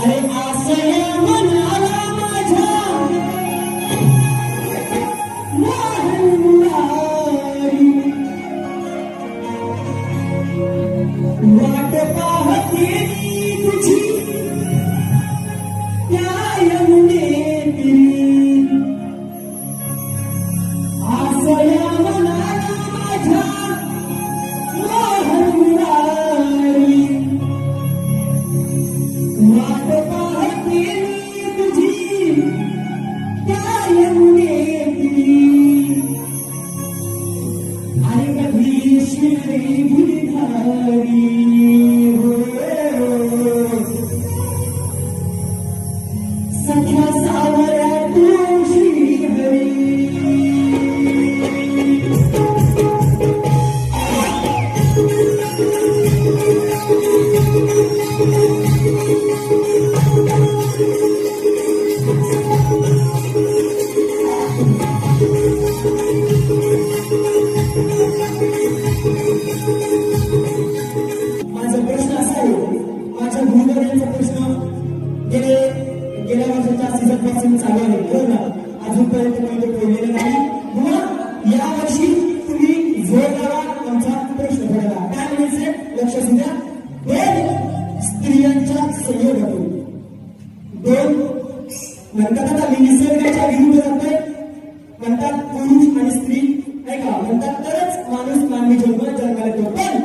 अरे आशय मनाला شعري بنهاري. गेले गेल्या वर्षाच्या सीझनपासून चालू आहे. बरोबर ना. अजूनपर्यंत कोणी तो ठेवलेला नाही. मग या वर्षी तुम्ही जोरदार आमचा प्रश्न ठरवा काय म्हणायचे लक्ष असू द्या. दोन स्त्रियांच्या संयोगातून. दोन म्हणतात आता मी निसर्गाच्या विरुद्ध जातोय. म्हणतात पुरुष आणि स्त्री. नाही का? म्हणतात तरच माणूस मानवी जन्म जन्माला येतो. पण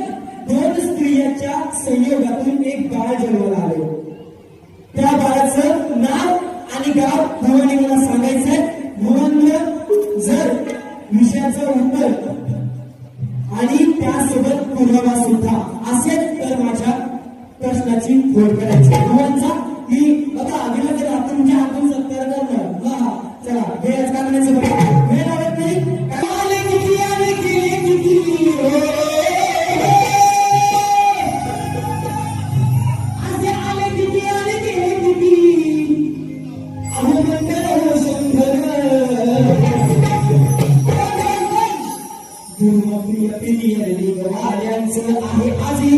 दोन स्त्रियांच्या संयोगातून एक बाळ जन्माला आले आणि गाव भवानी मला सांगायचंय भवानीला जर विषयाचं उत्तर. आणि त्यासोबत पुरावा सुद्धा. असेल तर माझ्या प्रश्नाची फोड करायची. मुलांचा मी बघा अभिनंदन आपण म्हणजे आपण सत्कार करणार हा हा चला वेळच काय म्हणायचं प्रिय प्रिय आहे आजही